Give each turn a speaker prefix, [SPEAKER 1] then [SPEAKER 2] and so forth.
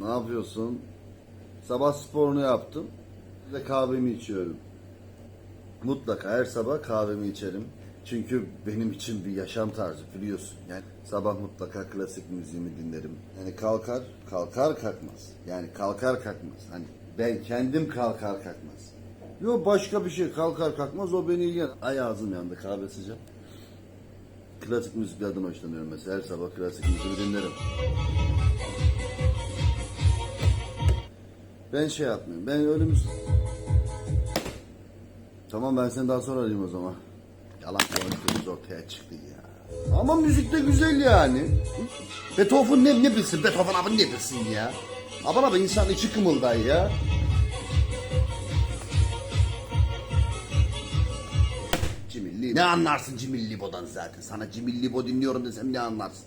[SPEAKER 1] Ne yapıyorsun? Sabah sporunu yaptım. De kahvemi içiyorum. Mutlaka her sabah kahvemi içerim. Çünkü benim için bir yaşam tarzı biliyorsun. Yani sabah mutlaka klasik müziğimi dinlerim. Yani kalkar, kalkar kalkmaz. Yani kalkar kalkmaz. Hani ben kendim kalkar kalkmaz. Yok başka bir şey kalkar kalkmaz o beni ilgilen. Ay ağzım yandı kahve sıcak. Klasik müziklerden hoşlanıyorum mesela. Her sabah klasik müziği dinlerim. Ben şey yapmıyorum. Ben müzik... Tamam ben seni daha sonra arayayım o zaman. Yalan konuştuğumuz ortaya çıktı ya. Ama müzik de güzel yani. Beethoven ne, ne bilsin? Beethoven abi ne bilsin ya? Aman abi insan içi kımılday ya. Cimilli. Ne anlarsın Cimilli Bo'dan zaten? Sana Cimilli Bo dinliyorum desem ne anlarsın?